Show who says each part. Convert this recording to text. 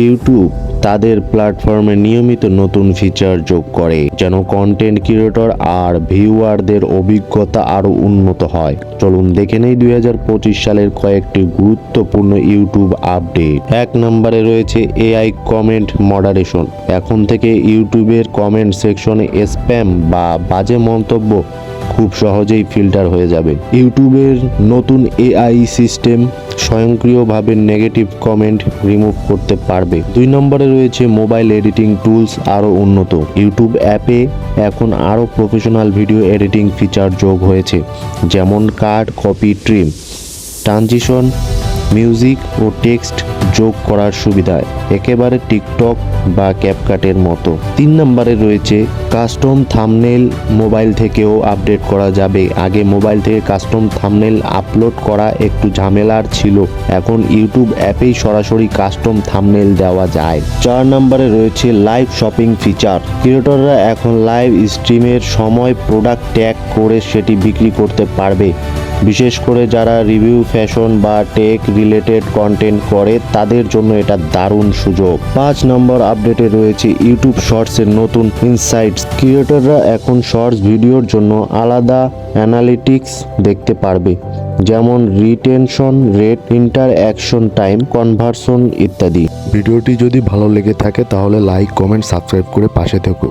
Speaker 1: YouTube তাদের প্ল্যাটফর্মে নিয়মিত নতুন ফিচার যোগ করে, যেন কন্টেন্ট ক্রিয়েটর আর ভিউয়ারদের অভিজ্ঞতা আরও উন্নত হয়। চলুন দেখে নেই দু হাজার পঁচিশ সালের কয়েকটি গুরুত্বপূর্ণ ইউটিউব আপডেট এক নম্বরে রয়েছে এআই কমেন্ট মডারেশন এখন থেকে ইউটিউবের কমেন্ট সেকশনে স্প্যাম বা বাজে মন্তব্য খুব সহজেই ফিল্টার হয়ে যাবে। ইউটিউবের নতুন এআই সিস্টেম স্বয়ংক্রিয়ভাবে নেগেটিভ কমেন্ট রিমুভ করতে পারবে। দুই নম্বরে রয়েছে মোবাইল এডিটিং টুলস আরও উন্নত। ইউটিউব অ্যাপে এখন আরও প্রফেশনাল ভিডিও এডিটিং ফিচার যোগ হয়েছে, যেমন card copy trim transition music ও টেক্সট যোগ করার সুবিধা একেবারে টিকটক বা ক্যাপকাটের মতো। তিন নম্বরে রয়েছে কাস্টম থামনেল মোবাইল থেকেও আপডেট করা যাবে। আগে মোবাইল থেকে কাস্টম থামনেল আপলোড করা একটু ঝামেলার ছিল। এখন ইউটিউব অ্যাপেই সরাসরি কাস্টম থামনেল দেওয়া যায়। চার নম্বরে রয়েছে লাইভ শপিং ফিচার। ক্রিয়েটররা এখন লাইভ স্ট্রিমের সময় প্রোডাক্ট ট্যাগ করে সেটি বিক্রি করতে পারবে। বিশেষ করে যারা রিভিউ ফ্যাশন বা টেক রিলেটেড কন্টেন্ট করে, তাদের জন্য এটা দারুণ সুযোগ। পাঁচ নম্বর আপডেটে রয়েছে ইউটিউব শর্টসের নতুন ইনসাইটস ক্রিয়েটররা এখন শর্টস ভিডিওর জন্য আলাদা অ্যানালিটিক্স দেখতে পারবে, যেমন retention, rate interaction time conversion ইত্যাদি।
Speaker 2: ভিডিওটি যদি ভালো লেগে থাকে, তাহলে লাইক, কমেন্ট, সাবস্ক্রাইব করে পাশে থেকো।